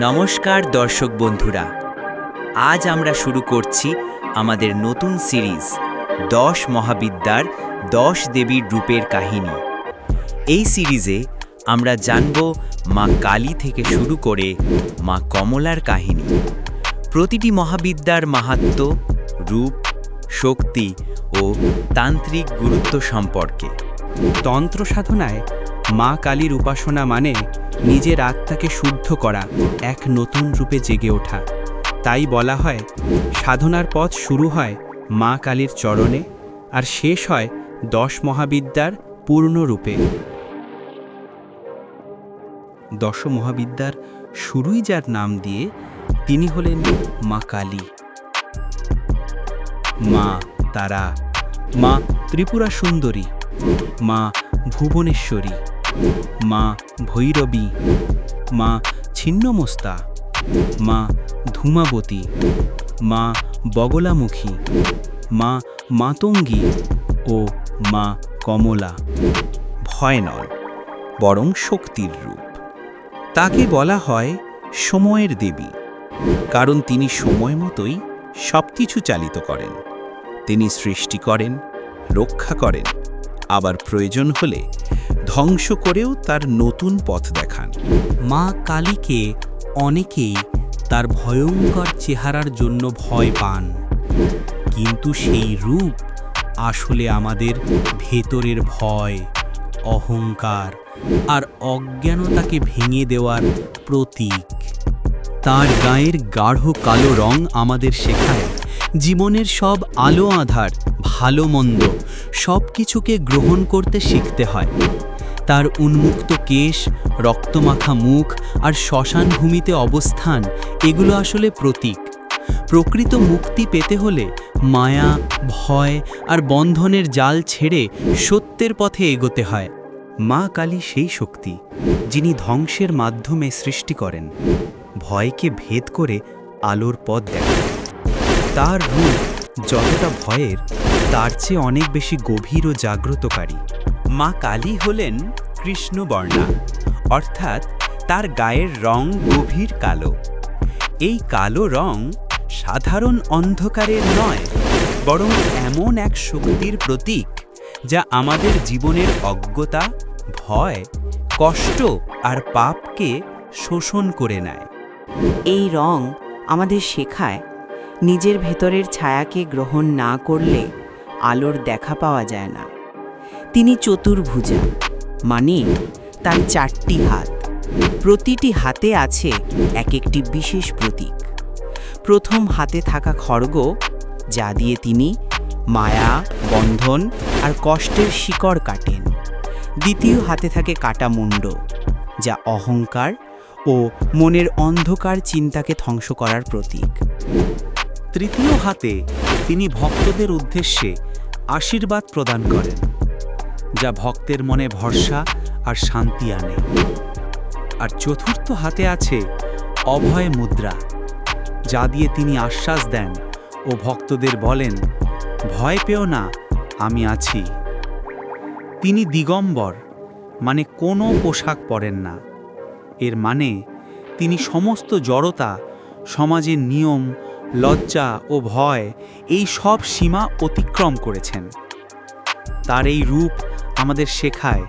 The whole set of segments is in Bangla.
নমস্কার দর্শক বন্ধুরা। আজ আমরা শুরু করছি আমাদের নতুন সিরিজ, দশ মহাবিদ্যার দশ দেবীর রূপের কাহিনী। এই সিরিজে আমরা জানব মা কালী থেকে শুরু করে মা কমলার কাহিনী। প্রতিটি মহাবিদ্যার মাহাত্ম্য রূপ, শক্তি ও তান্ত্রিক গুরুত্ব সম্পর্কে। তন্ত্র সাধনায় মা কালীর উপাসনা মানে নিজের আত্মাকে শুদ্ধ করা, এক নতুন রূপে জেগে ওঠা। তাই বলা হয়, সাধনার পথ শুরু হয় মা কালীর চরণে, আর শেষ হয় দশ মহাবিদ্যার পূর্ণ রূপে। দশ মহাবিদ্যার শুরুই যার নাম দিয়ে তিনি হলেন মা কালী। মা তারা, মা ত্রিপুরা সুন্দরী, মা ভুবনেশ্বরী। মা ভৈরবী, মা ছিন্নমস্তা, মা ধূমাবতী, মা বগলামুখী, মা মাতঙ্গী ও মা কমলা। ভয় নয়, বরং শক্তির রূপ। তাকে বলা হয় সময়ের দেবী, কারণ তিনি সময় মতোই সব কিছু চালিত করেন। তিনি সৃষ্টি করেন, রক্ষা করেন। আবার প্রয়োজন হলে ধ্বংস করেও তার নতুন পথ দেখান। মা কালীকে অনেকেই তার ভয়ঙ্কর চেহারার জন্য ভয় পান। কিন্তু সেই রূপ আসলে আমাদের ভেতরের ভয়, অহংকার আর অজ্ঞানতাকে ভেঙে দেওয়ার প্রতীক। তার গায়ের গাঢ় কালো রং আমাদের শেখায়, জীবনের সব আলো আধার, ভালো মন্দ সব কিছুকে গ্রহণ করতে শিখতে হয়। তার উন্মুক্ত কেশ, রক্তমাখা মুখ আর শ্মশান ভূমিতে অবস্থান, এগুলো আসলে প্রতীক। প্রকৃত মুক্তি পেতে হলে মায়া, ভয় আর বন্ধনের জাল ছেড়ে সত্যের পথে এগোতে হয়। মা কালী সেই শক্তি, যিনি ধ্বংসের মাধ্যমে সৃষ্টি করেন। ভয়কে ভেদ করে আলোর পথ দেখান তার রূপ যতটা ভয়ের, তার চেয়ে অনেক বেশি গভীর ও জাগ্রতকারী। মা কালী হলেন কৃষ্ণবর্ণা, অর্থাৎ তার গায়ের রং গভীর কালো। এই কালো রং সাধারণ অন্ধকারের নয়, বরং এমন এক শক্তির প্রতীক যা আমাদের জীবনের অজ্ঞতা, ভয়, কষ্ট আর পাপকে শোষণ করে নেয়। এই রং আমাদের শেখায় নিজের ভেতরের ছায়াকে গ্রহণ না করলে আলোর দেখা পাওয়া যায় না। তিনি চতুর্ভুজা মানে তার চারটি হাত। প্রতিটি হাতে আছে এক একটি বিশেষ প্রতীক। প্রথম হাতে থাকা খড়গ, যা দিয়ে তিনি মায়া, বন্ধন আর কষ্টের শিকড় কাটেন। দ্বিতীয় হাতে থাকে কাটা মুন্ড, যা অহংকার ও মনের অন্ধকার চিন্তাকে ধ্বংস করার প্রতীক। তৃতীয় হাতে তিনি ভক্তদের উদ্দেশ্যে আশীর্বাদ প্রদান করেন। যা ভক্তের মনে ভরসা আর শান্তি আনে। আর চতুর্থ হাতে আছে অভয় মুদ্রা, যা দিয়ে তিনি আশ্বাস দেন ও ভক্তদের বলেন, ভয় পেও না, আমি আছি। তিনি দিগম্বর মানে কোনো পোশাক পরেন না। এর মানে তিনি সমস্ত জড়তা, সমাজের নিয়ম, লজ্জা ও ভয়, এই সব সীমা অতিক্রম করেছেন। তার এই রূপ আমাদের শেখায়।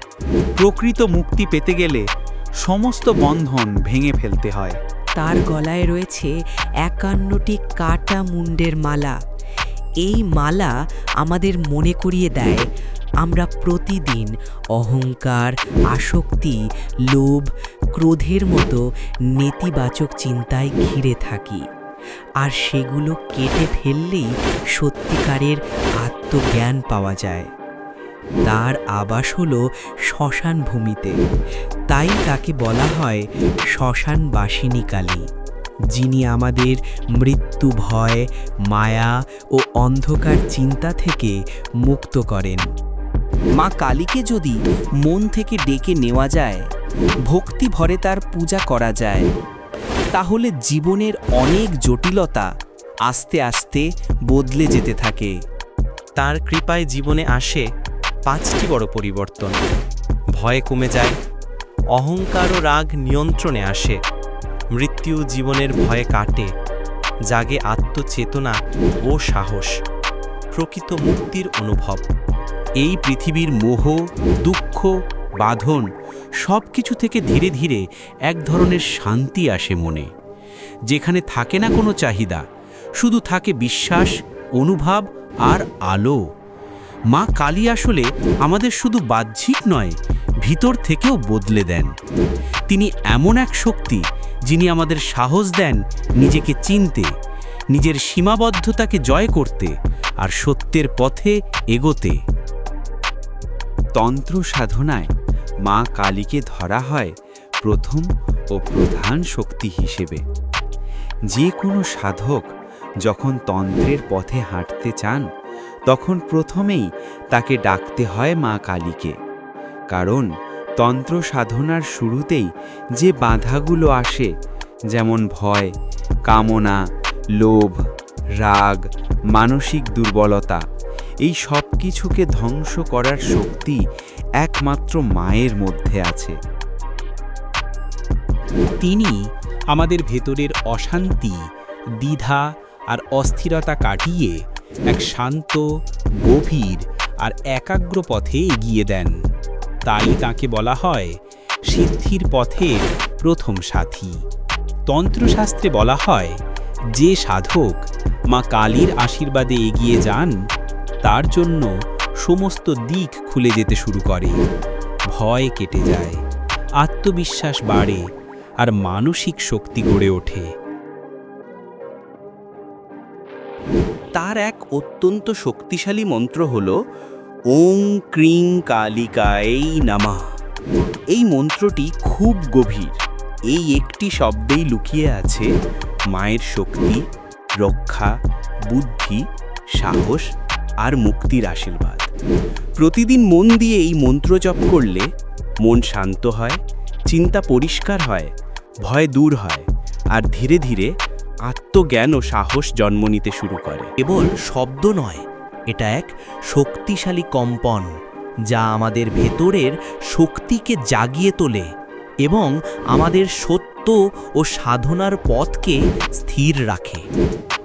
প্রকৃত মুক্তি পেতে গেলে সমস্ত বন্ধন ভেঙে ফেলতে হয়। তার গলায় রয়েছে একান্নটি কাটা মুন্ডের মালা। এই মালা আমাদের মনে করিয়ে দেয়, আমরা প্রতিদিন অহংকার, আসক্তি, লোভ, ক্রোধের মতো নেতিবাচক চিন্তায় ঘিরে থাকি। আর সেগুলো কেটে ফেললেই সত্যিকারের আত্মজ্ঞান পাওয়া যায়। তার আবাস হলো শ্মশান ভূমিতে। তাই তাকে বলা হয় শ্মশান বাসিনী কালী, যিনি আমাদের মৃত্যু ভয়, মায়া ও অন্ধকার চিন্তা থেকে মুক্ত করেন। মা কালীকে যদি মন থেকে ডেকে নেওয়া যায়, ভক্তি ভরে তার পূজা করা যায়, তাহলে জীবনের অনেক জটিলতা আস্তে আস্তে বদলে যেতে থাকে। তার কৃপায় জীবনে আসে পাঁচটি বড় পরিবর্তন। ভয় কমে যায়, অহংকার ও রাগ নিয়ন্ত্রণে আসে, মৃত্যু জীবনের ভয়ে কাটে, জাগে আত্মচেতনা ও সাহস, প্রকৃত মুক্তির অনুভব। এই পৃথিবীর মোহ, দুঃখ, বাঁধন সব কিছু থেকে ধীরে ধীরে এক ধরনের শান্তি আসে মনে। যেখানে থাকে না কোনো চাহিদা, শুধু থাকে বিশ্বাস, অনুভব আর আলো। মা কালী আসলে আমাদের শুধু বাহ্যিক নয়, ভিতর থেকেও বদলে দেন। তিনি এমন এক শক্তি যিনি আমাদের সাহস দেন নিজেকে চিনতে, নিজের সীমাবদ্ধতাকে জয় করতে আর সত্যের পথে এগোতে। তন্ত্র সাধনায় মা কালীকে ধরা হয় প্রথম ও প্রধান শক্তি হিসেবে। যে কোনো সাধক যখন তন্ত্রের পথে হাঁটতে চান তখন প্রথমেই তাকে ডাকতে হয় মা কালীকে। কারণ তন্ত্র সাধনার শুরুতেই যে বাধাগুলো আসে, যেমন ভয়, কামনা, লোভ, রাগ, মানসিক দুর্বলতা, এই সব কিছুকে ধ্বংস করার শক্তি একমাত্র মায়ের মধ্যে আছে। তিনি আমাদের ভেতরের অশান্তি, দ্বিধা আর অস্থিরতা কাটিয়ে এক শান্ত, গভীর আর একাগ্র পথে এগিয়ে দেন। তাই তাকে বলা হয় সিদ্ধির পথের প্রথম সাথী। তন্ত্রশাস্ত্রে বলা হয়, যে সাধক মা কালীর আশীর্বাদে এগিয়ে যান, তার জন্য সমস্ত দিক খুলে যেতে শুরু করে। ভয় কেটে যায়, আত্মবিশ্বাস বাড়ে আর মানসিক শক্তি গড়ে ওঠে। তার এক অত্যন্ত শক্তিশালী মন্ত্র হল, ওং ক্রিং কালিকাই নামা। এই মন্ত্রটি খুব গভীর। এই একটি শব্দেই লুকিয়ে আছে মায়ের শক্তি, রক্ষা, বুদ্ধি, সাহস আর মুক্তির আশীর্বাদ। প্রতিদিন মন দিয়ে এই মন্ত্র জপ করলে মন শান্ত হয়, চিন্তা পরিষ্কার হয়, ভয় দূর হয় আর ধীরে ধীরে আত্মজ্ঞান ও সাহস জন্ম নিতে শুরু করে। কেবল শব্দ নয়, এটা এক শক্তিশালী কম্পন, যা আমাদের ভেতরের শক্তিকে জাগিয়ে তোলে এবং আমাদের সত্য ও সাধনার পথকে স্থির রাখে।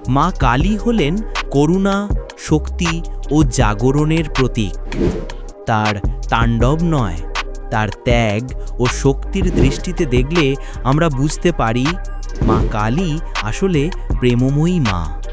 মা কালী হলেন করুণা, শক্তি ও জাগরণের প্রতীক। তার তাণ্ডব নয়, তার ত্যাগ ও শক্তির দৃষ্টিতে দেখলে আমরা বুঝতে পারি মা কালী আসলে প্রেমময়ী মা।